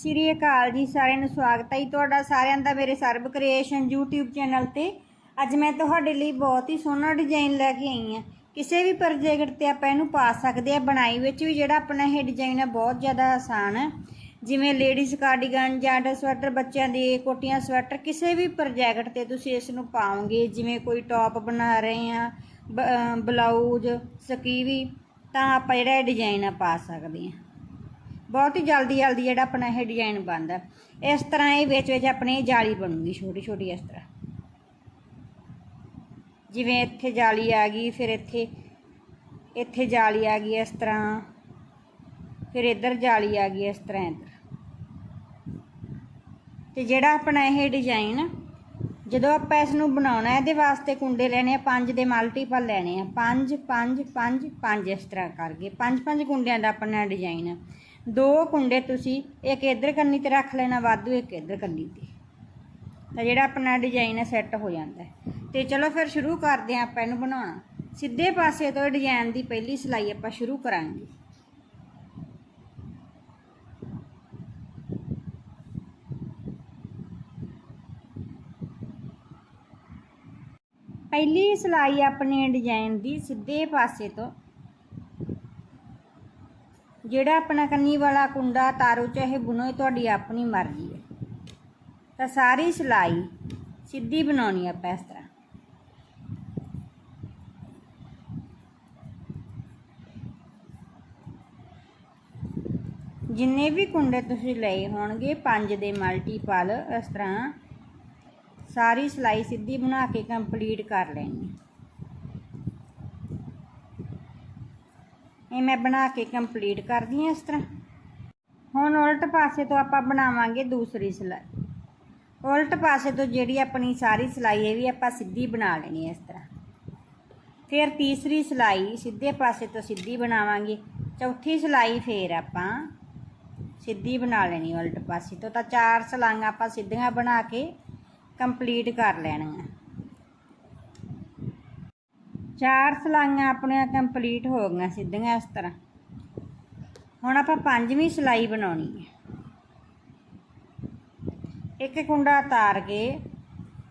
ਸ੍ਰੀ ਅਕਾਲ ਜੀ ਸਾਰਿਆਂ ਨੂੰ ਸਵਾਗਤ ਹੈ ਜੀ ਤੁਹਾਡਾ ਸਾਰਿਆਂ ਦਾ ਮੇਰੇ ਸਰਬ ਕ੍ਰੀਏਸ਼ਨ YouTube ਚੈਨਲ ਤੇ। ਅੱਜ ਮੈਂ ਤੁਹਾਡੇ ਲਈ ਬਹੁਤ ਹੀ ਸੋਹਣਾ ਡਿਜ਼ਾਈਨ ਲੈ ਕੇ ਆਈ ਹਾਂ। ਕਿਸੇ ਵੀ ਪ੍ਰੋਜੈਕਟ ਤੇ ਆਪਾਂ ਇਹਨੂੰ ਪਾ ਸਕਦੇ ਆ ਬਣਾਈ ਵਿੱਚ ਵੀ ਜਿਹੜਾ ਆਪਣਾ ਇਹ ਡਿਜ਼ਾਈਨ ਹੈ ਬਹੁਤ ਜ਼ਿਆਦਾ ਆਸਾਨ ਹੈ। ਜਿਵੇਂ ਲੇਡੀਜ਼ ਕਾਰਡੀਗਨ ਜਾਂ ਸਵੈਟਰ ਬੱਚਿਆਂ ਦੇ ਕੋਟੀਆਂ ਸਵੈਟਰ ਕਿਸੇ ਵੀ ਪ੍ਰੋਜੈਕਟ ਤੇ ਤੁਸੀਂ ਇਸ ਨੂੰ ਪਾਓਗੇ। ਜਿਵੇਂ ਕੋਈ ਟੌਪ ਬਣਾ ਰਹੇ ਆ ਬਲਾਊਜ਼ ਸਕੀਵੀ, ਤਾਂ ਆਪਾਂ ਜਿਹੜਾ ਇਹ ਡਿਜ਼ਾਈਨ ਆ ਪਾ ਸਕਦੇ ਹਾਂ। ਬਹੁਤ ਹੀ ਜਲਦੀ ਜਲਦੀ ਜਿਹੜਾ ਆਪਣਾ ਇਹ ਡਿਜ਼ਾਈਨ ਬਣਦਾ। ਇਸ ਤਰ੍ਹਾਂ ਇਹ ਵਿੱਚ ਵਿੱਚ ਆਪਣੀ ਜਾਲੀ ਬਣੂਗੀ, ਛੋਟੀ ਛੋਟੀ ਇਸ ਤਰ੍ਹਾਂ। ਜਿਵੇਂ ਇੱਥੇ ਜਾਲੀ ਆ ਗਈ, ਫਿਰ ਇੱਥੇ ਇੱਥੇ ਜਾਲੀ ਆ ਗਈ ਇਸ ਤਰ੍ਹਾਂ। ਫਿਰ ਇੱਧਰ ਜਾਲੀ ਆ ਗਈ ਇਸ ਤਰ੍ਹਾਂ ਇੱਧਰ। ਤੇ ਜਿਹੜਾ ਆਪਣਾ ਇਹ ਡਿਜ਼ਾਈਨ ਜਦੋਂ ਆਪਾਂ ਇਸ ਨੂੰ ਬਣਾਉਣਾ, ਇਹਦੇ ਵਾਸਤੇ ਕੁੰਡੇ ਲੈਣੇ ਆ, ਪੰਜ ਦੇ ਮਲਟੀਪਲ ਲੈਣੇ ਆ। ਪੰਜ ਪੰਜ ਪੰਜ ਪੰਜ ਇਸ ਤਰ੍ਹਾਂ ਕਰਕੇ। ਪੰਜ ਪੰਜ ਕੁੰਡਿਆਂ ਦਾ ਆਪਣਾ ਡਿਜ਼ਾਈਨ ਹੈ ਦੋ ਕੁੰਡੇ ਤੁਸੀਂ, ਇੱਕ ਇੱਧਰ ਕੰਨੀ ਤੇ ਰੱਖ ਲੈਣਾ, ਵਾਧੂ ਇੱਕ ਇੱਧਰ ਕੰਨੀ ਤੇ। ਤਾਂ ਜਿਹੜਾ ਆਪਣਾ ਡਿਜ਼ਾਈਨ ਹੈ ਸੈੱਟ ਹੋ ਜਾਂਦਾ ਹੈ। ਤੇ ਚਲੋ ਫਿਰ ਸ਼ੁਰੂ ਕਰਦੇ ਹਾਂ ਆਪਾਂ ਇਹਨੂੰ ਬਣਾਉਣਾ। ਸਿੱਧੇ ਪਾਸੇ ਤੋਂ ਡਿਜ਼ਾਈਨ ਦੀ ਪਹਿਲੀ ਸਿਲਾਈ ਆਪਾਂ ਸ਼ੁਰੂ ਕਰਾਂਗੇ। ਪਹਿਲੀ ਸਿਲਾਈ ਆਪਣੇ ਡਿਜ਼ਾਈਨ ਦੀ ਸਿੱਧੇ ਪਾਸੇ ਤੋਂ ਜਿਹੜਾ ਆਪਣਾ ਕੰਨੀ ਵਾਲਾ ਕੁੰਡਾ ਤਾਰੋ ਚਾਹੇ ਬੁਣੋ, ਇਹ ਤੁਹਾਡੀ ਆਪਣੀ ਮਰਜ਼ੀ ਹੈ। ਤਾਂ ਸਾਰੀ ਸਿਲਾਈ ਸਿੱਧੀ ਬਣਾਉਣੀ ਆਪਾਂ ਇਸ ਤਰ੍ਹਾਂ। ਜਿੰਨੇ ਵੀ ਕੁੰਡੇ ਤੁਸੀਂ ਲਏ ਹੋਣਗੇ, ਪੰਜ ਦੇ ਮਲਟੀਪਲ, ਇਸ ਤਰ੍ਹਾਂ ਸਾਰੀ ਸਿਲਾਈ ਸਿੱਧੀ ਬਣਾ ਕੇ ਕੰਪਲੀਟ ਕਰ ਲੈਣੀ। ਇਹ ਮੈਂ ਬਣਾ ਕੇ ਕੰਪਲੀਟ ਕਰਦੀ ਹਾਂ ਇਸ ਤਰ੍ਹਾਂ। ਹੁਣ ਉਲਟ ਪਾਸੇ ਤੋਂ ਆਪਾਂ ਬਣਾਵਾਂਗੇ ਦੂਸਰੀ ਸਿਲਾਈ। ਉਲਟ ਪਾਸੇ ਤੋਂ ਜਿਹੜੀ ਆਪਣੀ ਸਾਰੀ ਸਿਲਾਈ ਇਹ ਵੀ ਆਪਾਂ ਸਿੱਧੀ ਬਣਾ ਲੈਣੀ ਹੈ ਇਸ ਤਰ੍ਹਾਂ। ਫਿਰ ਤੀਸਰੀ ਸਿਲਾਈ ਸਿੱਧੇ ਪਾਸੇ ਤੋਂ ਸਿੱਧੀ ਬਣਾਵਾਂਗੇ। ਚੌਥੀ ਸਿਲਾਈ ਫੇਰ ਆਪਾਂ ਸਿੱਧੀ ਬਣਾ ਲੈਣੀ ਉਲਟ ਪਾਸੇ ਤੋਂ। ਤਾਂ ਚਾਰ ਸਲਾਈਆਂ ਆਪਾਂ ਸਿੱਧੀਆਂ ਬਣਾ ਕੇ ਕੰਪਲੀਟ ਕਰ ਲੈਣੀਆਂ। ਚਾਰ ਸਲਾਈਆਂ ਆਪਣੀਆਂ ਕੰਪਲੀਟ ਹੋ ਗਈਆਂ ਸਿੱਧੀਆਂ ਇਸ ਤਰ੍ਹਾਂ। ਹੁਣ ਆਪਾਂ ਪੰਜਵੀਂ ਸਿਲਾਈ ਬਣਾਉਣੀ ਹੈ। ਇੱਕ ਕੁੰਡਾ ਉਤਾਰ ਕੇ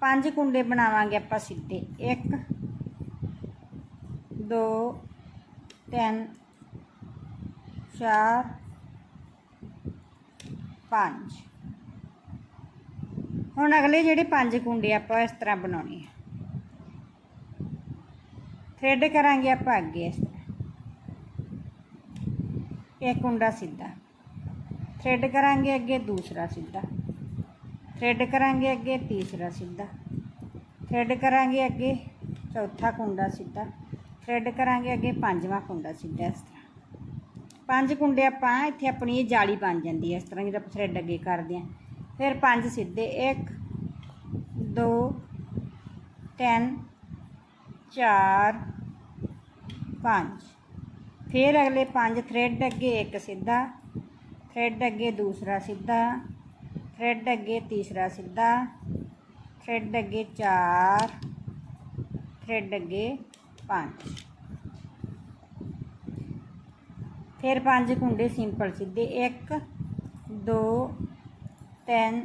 ਪੰਜ ਕੁੰਡੇ ਬਣਾਵਾਂਗੇ ਆਪਾਂ ਸਿੱਧੇ। 1 2 3 4 5 ਹੁਣ ਅਗਲੇ ਜਿਹੜੇ ਪੰਜ ਕੁੰਡੇ ਆਪਾਂ ਇਸ ਤਰ੍ਹਾਂ ਬਣਾਉਣੇ ਆ। ਥ੍ਰੈਡ ਕਰਾਂਗੇ ਆਪਾਂ ਅੱਗੇ ਇਸ ਤਰ੍ਹਾਂ। ਇੱਕ ਕੁੰਡਾ ਸਿੱਧਾ। ਥ੍ਰੈਡ ਕਰਾਂਗੇ ਅੱਗੇ ਦੂਸਰਾ ਸਿੱਧਾ। ਥ੍ਰੈਡ ਕਰਾਂਗੇ ਅੱਗੇ ਤੀਸਰਾ ਸਿੱਧਾ। ਥ੍ਰੈਡ ਕਰਾਂਗੇ ਅੱਗੇ ਚੌਥਾ ਕੁੰਡਾ ਸਿੱਧਾ। ਥ੍ਰੈਡ ਕਰਾਂਗੇ ਅੱਗੇ ਪੰਜਵਾਂ ਕੁੰਡਾ ਸਿੱਧਾ ਇਸ ਤਰ੍ਹਾਂ। ਪੰਜ ਕੁੰਡੇ ਆਪਾਂ ਇੱਥੇ ਆਪਣੀ ਇਹ ਜਾਲੀ ਬਣ ਜਾਂਦੀ ਹੈ ਇਸ ਤਰ੍ਹਾਂ ਜਦੋਂ ਆਪਾਂ ਥ੍ਰੈਡ ਅੱਗੇ ਕਰਦੇ ਹਾਂ। ਫਿਰ ਪੰਜ ਸਿੱਧੇ 1 2 3 4 5 ਫਿਰ ਅਗਲੇ ਪੰਜ ਥ੍ਰੈਡ ਅੱਗੇ ਇੱਕ ਸਿੱਧਾ ਥ੍ਰੈਡ ਅੱਗੇ ਦੂਸਰਾ ਸਿੱਧਾ ਥ੍ਰੈਡ ਅੱਗੇ ਤੀਸਰਾ ਸਿੱਧਾ ਥ੍ਰੈਡ ਅੱਗੇ 4 ਥ੍ਰੈਡ ਅੱਗੇ 5 ਫਿਰ ਪੰਜ ਕੁੰਡੇ ਸਿੰਪਲ ਸਿੱਧੇ 1 2 3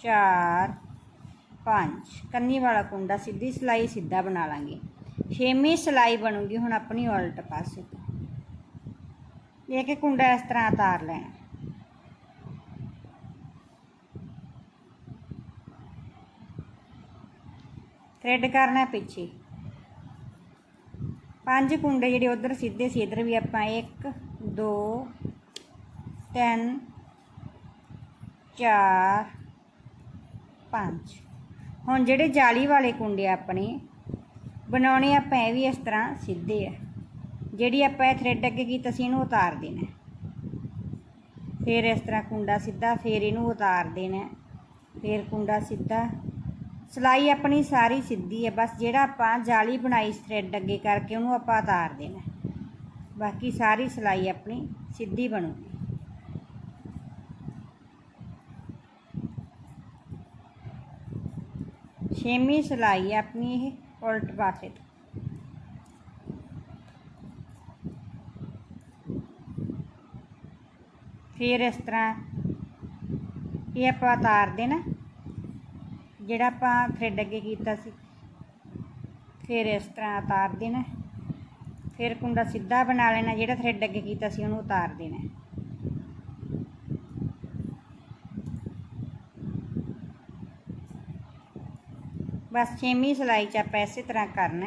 4 5 ਕੰਨੀ ਵਾਲਾ ਕੁੰਡਾ ਸਿੱਧੀ ਸਿਲਾਈ ਸਿੱਧਾ ਬਣਾ ਲਾਂਗੇ। ਛੇਵੀਂ ਸਿਲਾਈ ਬਣੂਗੀ ਹੁਣ ਆਪਣੀ ਉਲਟ ਪਾਸੇ ਤੋਂ। ਇਹ ਕਿ ਕੁੰਡਾ ਇਸ ਤਰ੍ਹਾਂ ਉਤਾਰ ਲੈਣਾ। ਥ੍ਰੈਡ ਕਰਨਾ ਪਿੱਛੇ। ਪੰਜ ਕੁੰਡੇ ਜਿਹੜੇ ਉਧਰ ਸਿੱਧੇ ਸੀ, ਇਧਰ ਵੀ ਆਪਾਂ 1 2 3 4 5 ਹੁਣ ਜਿਹੜੇ ਜਾਲੀ ਵਾਲੇ ਕੁੰਡੇ ਆਪਣੇ ਬਣਾਉਣੇ ਆਪਾਂ ਇਹ ਵੀ ਇਸ ਤਰ੍ਹਾਂ ਸਿੱਧੇ ਆ। ਜਿਹੜੀ ਆਪਾਂ ਇਹ ਥ੍ਰੈਡ ਅੱਗੇ ਕੀਤਾ ਸੀ, ਇਹਨੂੰ ਉਤਾਰ ਦੇਣਾ। ਫਿਰ ਇਸ ਤਰ੍ਹਾਂ ਕੁੰਡਾ ਸਿੱਧਾ, ਫਿਰ ਇਹਨੂੰ ਉਤਾਰ ਦੇਣਾ। ਫਿਰ ਕੁੰਡਾ ਸਿੱਧਾ। ਸਿਲਾਈ ਆਪਣੀ ਸਾਰੀ ਸਿੱਧੀ ਹੈ ਬਸ ਜਿਹੜਾ ਆਪਾਂ ਜਾਲੀ ਬਣਾਈ ਥ੍ਰੈਡ ਅੱਗੇ ਕਰਕੇ, ਉਹਨੂੰ ਆਪਾਂ ਉਤਾਰ ਦੇਣਾ। ਬਾਕੀ ਸਾਰੀ ਸਿਲਾਈ ਆਪਣੀ ਸਿੱਧੀ ਬਣੂਗੀ। ਛੇਵੀਂ ਸਿਲਾਈ ਆਪਣੀ ਇਹ। ਉਲਟ ਪਾਸੇ ਤੋਂ ਫਿਰ ਇਸ ਤਰ੍ਹਾਂ ਇਹ ਆਪਾਂ ਉਤਾਰ ਦੇਣਾ, ਜਿਹੜਾ ਆਪਾਂ ਥ੍ਰੈਡ ਅੱਗੇ ਕੀਤਾ ਸੀ। ਫਿਰ ਇਸ ਤਰ੍ਹਾਂ ਉਤਾਰ ਦੇਣਾ। ਫਿਰ ਕੁੰਡਾ ਸਿੱਧਾ ਬਣਾ ਲੈਣਾ, ਜਿਹੜਾ ਥ੍ਰੈਡ ਅੱਗੇ ਕੀਤਾ ਸੀ ਉਹਨੂੰ ਉਤਾਰ ਦੇਣਾ। ਬਸ ਛੇਵੀਂ ਸਿਲਾਈ 'ਚ ਆਪਾਂ ਇਸੇ ਤਰ੍ਹਾਂ ਕਰਨਾ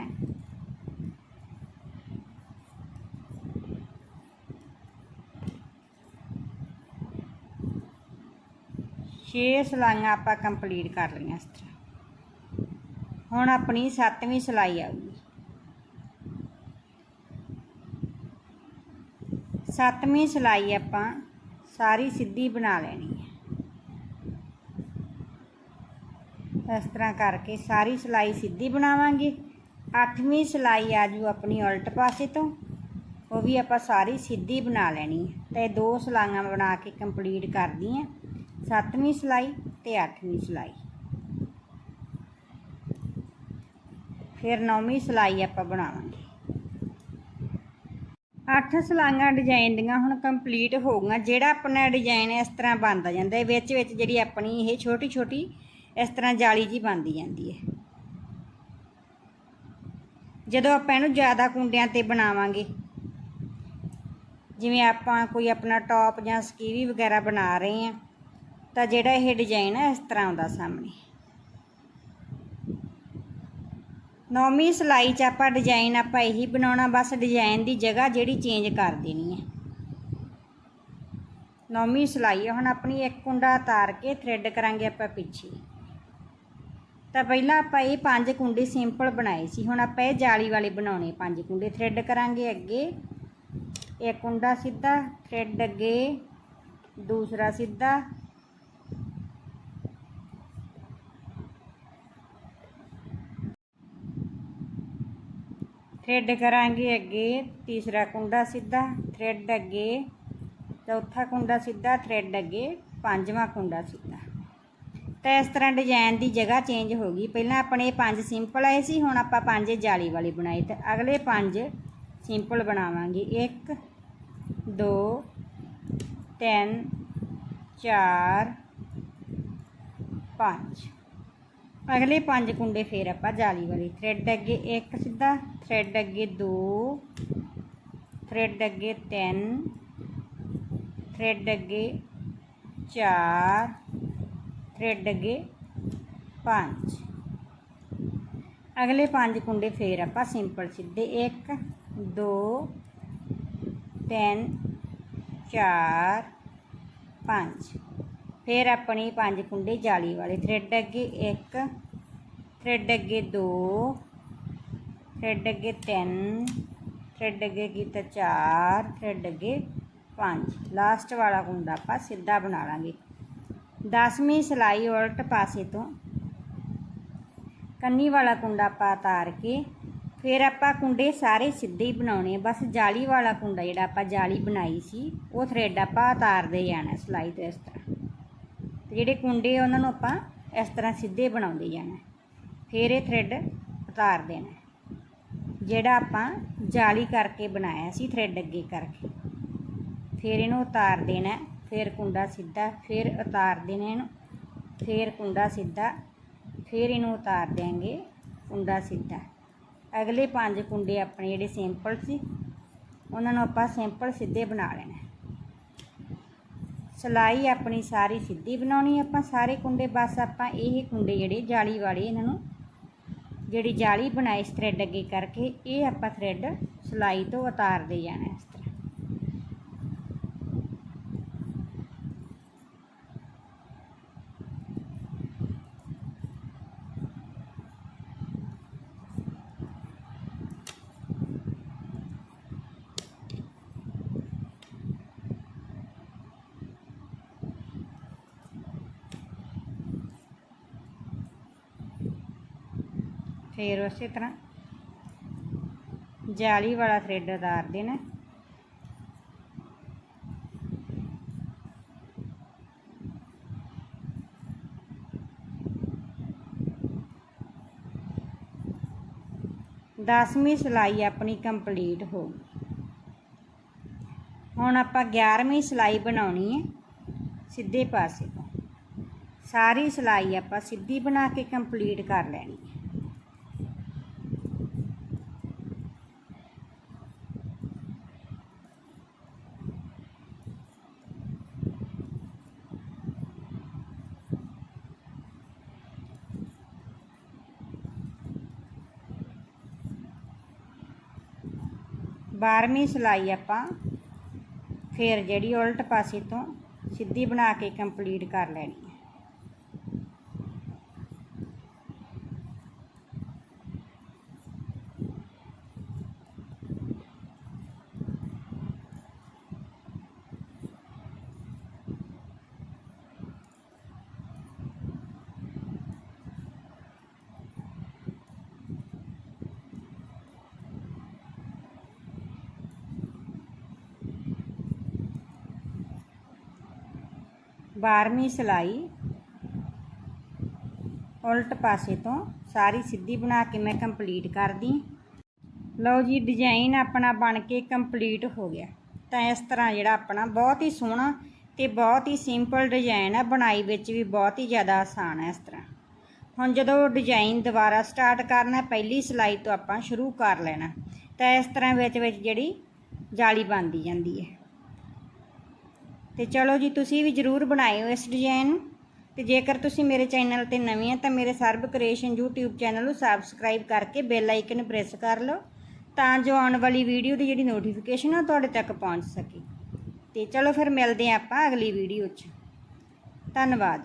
ਛੇ ਸਿਲਾਈਆਂ ਆਪਾਂ ਕੰਪਲੀਟ ਕਰ ਲਈਆਂ ਇਸ ਤਰ੍ਹਾਂ। ਹੁਣ ਆਪਣੀ ਸੱਤਵੀਂ ਸਿਲਾਈ ਆਊਗੀ। ਸੱਤਵੀਂ ਸਿਲਾਈ ਆਪਾਂ ਸਾਰੀ ਸਿੱਧੀ ਬਣਾ ਲੈਣੀ ਹੈ। ਇਸ ਤਰ੍ਹਾਂ ਕਰਕੇ ਸਾਰੀ ਸਿਲਾਈ ਸਿੱਧੀ ਬਣਾਵਾਂਗੇ। ਅੱਠਵੀਂ ਸਿਲਾਈ ਆ ਜੂ ਆਪਣੀ ਉਲਟ ਪਾਸੇ ਤੋਂ। ਉਹ ਵੀ ਆਪਾਂ ਸਾਰੀ ਸਿੱਧੀ ਬਣਾ ਲੈਣੀ ਹੈ। ਤੇ ਦੋ ਸਿਲਾਈਆਂ ਬਣਾ ਕੇ ਕੰਪਲੀਟ ਕਰਦੀ ਹਾਂ। ਸੱਤਵੀਂ ਸਿਲਾਈ ਤੇ ਅੱਠਵੀਂ ਸਿਲਾਈ। ਫਿਰ ਨੌਵੀਂ ਸਿਲਾਈ ਆਪਾਂ ਬਣਾਵਾਂਗੇ। ਅੱਠ ਸਿਲਾਈਆਂ ਡਿਜ਼ਾਈਨ ਦੀਆਂ ਹੁਣ ਕੰਪਲੀਟ ਹੋ ਗਈਆਂ। ਜਿਹੜਾ ਆਪਣਾ ਡਿਜ਼ਾਈਨ ਇਸ ਤਰ੍ਹਾਂ ਬਣਦਾ ਜਾਂਦਾ ਵਿੱਚ ਵਿੱਚ ਜਿਹੜੀ ਆਪਣੀ ਇਹ ਛੋਟੀ ਛੋਟੀ ਇਸ ਤਰ੍ਹਾਂ ਜਾਲੀ ਜੀ ਬਣਦੀ ਜਾਂਦੀ ਹੈ। ਜਦੋਂ ਆਪਾਂ ਇਹਨੂੰ ਜ਼ਿਆਦਾ ਕੁੰਡਿਆਂ ਤੇ ਬਣਾਵਾਂਗੇ, ਜਿਵੇਂ ਆਪਾਂ ਕੋਈ ਆਪਣਾ ਟੌਪ ਜਾਂ ਸਕੀਵੀ ਵਗੈਰਾ ਬਣਾ ਰਹੇ ਹਾਂ, ਤਾਂ ਜਿਹੜਾ ਇਹ ਡਿਜ਼ਾਈਨ ਹੈ ਇਸ ਤਰ੍ਹਾਂ ਆਉਂਦਾ ਸਾਹਮਣੇ। ਨੌਵੀਂ ਸਿਲਾਈ 'ਚ ਆਪਾਂ ਡਿਜ਼ਾਈਨ ਆਪਾਂ ਇਹੀ ਬਣਾਉਣਾ, ਬਸ ਡਿਜ਼ਾਈਨ ਦੀ ਜਗ੍ਹਾ ਜਿਹੜੀ ਚੇਂਜ ਕਰ ਦੇਣੀ ਹੈ। ਨੌਵੀਂ ਸਿਲਾਈ ਹੈ ਹੁਣ ਆਪਣੀ ਇੱਕ ਕੁੰਡਾ ਉਤਾਰ ਕੇ ਥ੍ਰੈਡ ਕਰਾਂਗੇ ਆਪਾਂ ਪਿੱਛੇ। ਤਾਂ ਪਹਿਲਾਂ ਆਪਾਂ ਇਹ ਪੰਜ ਕੁੰਡੇ ਸਿੰਪਲ ਬਣਾਏ ਸੀ। ਹੁਣ ਆਪਾਂ ਇਹ ਜਾਲੀ ਵਾਲੇ ਬਣਾਉਣੇ ਪੰਜ ਕੁੰਡੇ। ਥ੍ਰੈਡ ਕਰਾਂਗੇ ਅੱਗੇ। ਇੱਕ ਕੁੰਡਾ ਸਿੱਧਾ ਥ੍ਰੈਡ ਅੱਗੇ। ਦੂਸਰਾ ਸਿੱਧਾ। ਥ੍ਰੈਡ ਕਰਾਂਗੇ ਅੱਗੇ। ਤੀਸਰਾ ਕੁੰਡਾ ਸਿੱਧਾ ਥ੍ਰੈਡ ਅੱਗੇ। ਚੌਥਾ ਕੁੰਡਾ ਸਿੱਧਾ ਥ੍ਰੈਡ ਅੱਗੇ। ਪੰਜਵਾਂ ਕੁੰਡਾ ਸਿੱਧਾ। ਤਾਂ ਇਸ ਤਰ੍ਹਾਂ ਡਿਜ਼ਾਈਨ ਦੀ ਜਗ੍ਹਾ ਚੇਂਜ ਹੋ ਗਈ। ਪਹਿਲਾਂ ਆਪਣੇ ਪੰਜ ਸਿੰਪਲ ਆਏ ਸੀ, ਹੁਣ ਆਪਾਂ ਪੰਜ ਜਾਲੀ ਵਾਲੇ ਬਣਾਏ ਤੇ ਅਗਲੇ ਪੰਜ ਸਿੰਪਲ ਬਣਾਵਾਂਗੇ। 1 2 3 4 5 ਅਗਲੇ ਪੰਜ ਕੁੰਡੇ ਫੇਰ ਆਪਾਂ ਜਾਲੀ ਵਾਲੇ। ਥ੍ਰੈਡ ਅੱਗੇ ਇੱਕ ਸਿੱਧਾ ਥ੍ਰੈਡ ਅੱਗੇ ਦੋ ਥ੍ਰੈਡ ਅੱਗੇ ਤਿੰਨ ਥ੍ਰੈਡ ਅੱਗੇ ਚਾਰ ਥ੍ਰੈਡ ਅੱਗੇ 5 ਅਗਲੇ ਪੰਜ ਕੁੰਡੇ ਫੇਰ ਆਪਾਂ ਸਿੰਪਲ ਸਿੱਧੇ। 1 2 3 4 5 ਫਿਰ ਆਪਣੀ ਪੰਜ ਕੁੰਡੇ ਜਾਲੀ ਵਾਲੇ ਥ੍ਰੈਡ ਅੱਗੇ 1 ਥ੍ਰੈਡ ਅੱਗੇ 2 ਥ੍ਰੈਡ ਅੱਗੇ 3 ਥ੍ਰੈਡ ਅੱਗੇ ਕੀਤਾ 4 ਥ੍ਰੈਡ ਅੱਗੇ 5 ਲਾਸਟ ਵਾਲਾ ਕੁੰਡਾ ਆਪਾਂ ਸਿੱਧਾ ਬਣਾ ਲਾਂਗੇ। 10ਵੀਂ ਸਿਲਾਈ ਉਲਟ ਪਾਸੇ ਤੋਂ ਕੰਨੀ ਵਾਲਾ ਕੁੰਡਾ ਆਪਾਂ ਉਤਾਰ ਕੇ ਫਿਰ ਆਪਾਂ ਕੁੰਡੇ ਸਾਰੇ ਸਿੱਧੇ ਹੀ ਬਣਾਉਣੇ ਬਸ ਜਾਲੀ ਵਾਲਾ ਕੁੰਡਾ ਜਿਹੜਾ ਆਪਾਂ ਜਾਲੀ ਬਣਾਈ ਸੀ, ਉਹ ਥ੍ਰੈਡ ਆਪਾਂ ਉਤਾਰਦੇ ਜਾਣਾ ਸਿਲਾਈ ਤੋਂ ਇਸ ਤਰ੍ਹਾਂ। ਤੇ ਜਿਹੜੇ ਕੁੰਡੇ ਉਹਨਾਂ ਨੂੰ ਆਪਾਂ ਇਸ ਤਰ੍ਹਾਂ ਸਿੱਧੇ ਬਣਾਉਂਦੇ ਜਾਣਾ। ਫਿਰ ਇਹ ਥਰੈਡ ਉਤਾਰ ਦੇਣਾ। ਜਿਹੜਾ ਆਪਾਂ ਜਾਲੀ ਕਰਕੇ ਬਣਾਇਆ ਸੀ ਥ੍ਰੈਡ ਅੱਗੇ ਕਰਕੇ। ਫਿਰ ਇਹਨੂੰ ਉਤਾਰ ਦੇਣਾ। ਫਿਰ ਕੁੰਡਾ ਸਿੱਧਾ, ਫਿਰ ਉਤਾਰ ਦੇਣਾ ਇਹਨੂੰ, ਫਿਰ ਕੁੰਡਾ ਸਿੱਧਾ, ਫਿਰ ਇਹਨੂੰ ਉਤਾਰ ਦਿਆਂਗੇ ਕੁੰਡਾ ਸਿੱਧਾ। ਅਗਲੇ ਪੰਜ ਕੁੰਡੇ ਆਪਣੇ ਜਿਹੜੇ ਸਿੰਪਲ ਸੀ, ਉਹਨਾਂ ਨੂੰ ਆਪਾਂ ਸਿੰਪਲ ਸਿੱਧੇ ਬਣਾ ਲੈਣਾ ਸਿਲਾਈ ਆਪਣੀ ਸਾਰੀ ਸਿੱਧੀ ਬਣਾਉਣੀ ਆਪਾਂ ਸਾਰੇ ਕੁੰਡੇ, ਬਸ ਆਪਾਂ ਇਹ ਕੁੰਡੇ ਜਿਹੜੇ ਜਾਲੀ ਵਾਲੇ ਇਹਨਾਂ ਨੂੰ, ਜਿਹੜੀ ਜਾਲੀ ਬਣਾਈ ਇਸ ਥ੍ਰੈਡ ਅੱਗੇ ਕਰਕੇ, ਇਹ ਆਪਾਂ ਥ੍ਰੈਡ ਸਿਲਾਈ ਤੋਂ ਉਤਾਰਦੇ ਜਾਣਾ ਫਿਰ ਉਸੇ ਤਰ੍ਹਾਂ ਜਾਲੀ ਵਾਲਾ ਥ੍ਰੈਡ ਉਤਾਰ ਦੇਣਾ। ਦਸਵੀਂ ਸਿਲਾਈ ਆਪਣੀ ਕੰਪਲੀਟ ਹੋ ਗਈ। ਹੁਣ ਆਪਾਂ 11ਵੀਂ ਸਿਲਾਈ ਬਣਾਉਣੀ ਹੈ ਸਿੱਧੇ ਪਾਸੇ ਤੋਂ। ਸਾਰੀ ਸਿਲਾਈ ਆਪਾਂ ਸਿੱਧੀ ਬਣਾ ਕੇ ਕੰਪਲੀਟ ਕਰ ਲੈਣੀ ਹੈ। ਬਾਰਵੀਂ ਸਿਲਾਈ ਆਪਾਂ ਫਿਰ ਜਿਹੜੀ ਉਲਟ ਪਾਸੇ ਤੋਂ ਸਿੱਧੀ ਬਣਾ ਕੇ ਕੰਪਲੀਟ ਕਰ ਲੈਣੀ। ਹੈ ਬਾਰਵੀਂ ਸਿਲਾਈ। ਉਲਟ ਪਾਸੇ ਤੋਂ ਸਾਰੀ ਸਿੱਧੀ ਬਣਾ ਕੇ ਮੈਂ ਕੰਪਲੀਟ ਕਰਦੀ। ਲਓ ਜੀ ਡਿਜ਼ਾਈਨ ਆਪਣਾ ਬਣ ਕੇ ਕੰਪਲੀਟ ਹੋ ਗਿਆ। ਤਾਂ ਇਸ ਤਰ੍ਹਾਂ ਜਿਹੜਾ ਆਪਣਾ ਬਹੁਤ ਹੀ ਸੋਹਣਾ ਤੇ ਬਹੁਤ ਹੀ ਸਿੰਪਲ ਡਿਜ਼ਾਈਨ ਹੈ ਬਣਾਈ ਵਿੱਚ ਵੀ ਬਹੁਤ ਹੀ ਜ਼ਿਆਦਾ ਆਸਾਨ ਹੈ ਇਸ ਤਰ੍ਹਾਂ। ਹੁਣ ਜਦੋਂ ਡਿਜ਼ਾਈਨ ਦੁਬਾਰਾ ਸਟਾਰਟ ਕਰਨਾ, ਪਹਿਲੀ ਸਿਲਾਈ ਤੋਂ ਆਪਾਂ ਸ਼ੁਰੂ ਕਰ ਲੈਣਾ। ਤਾਂ ਇਸ ਤਰ੍ਹਾਂ ਵਿੱਚ ਵਿੱਚ ਜਿਹੜੀ ਜਾਲੀ ਬਣਦੀ ਜਾਂਦੀ ਹੈ। ਤੇ ਚਲੋ ਜੀ, ਤੁਸੀਂ ਵੀ ਜਰੂਰ ਬਣਾਇਓ ਇਸ ਡਿਜ਼ਾਈਨ ਨੂੰ। ਤੇ ਜੇਕਰ ਤੁਸੀਂ ਮੇਰੇ ਚੈਨਲ ਤੇ ਨਵੇਂ ਆ, ਤਾਂ ਮੇਰੇ ਸਰਬ ਕ੍ਰੀਏਸ਼ਨ YouTube ਚੈਨਲ ਨੂੰ ਸਬਸਕ੍ਰਾਈਬ ਕਰਕੇ ਬੈਲ ਆਈਕਨ ਪ੍ਰੈਸ ਕਰ ਲਓ, ਤਾਂ ਜੋ ਆਉਣ ਵਾਲੀ ਵੀਡੀਓ ਦੀ ਜਿਹੜੀ ਨੋਟੀਫਿਕੇਸ਼ਨ ਆ ਤੁਹਾਡੇ ਤੱਕ ਪਹੁੰਚ ਸਕੇ। ਤੇ ਚਲੋ ਫਿਰ ਮਿਲਦੇ ਹਾਂ ਆਪਾਂ ਅਗਲੀ ਵੀਡੀਓ 'ਚ। ਧੰਨਵਾਦ।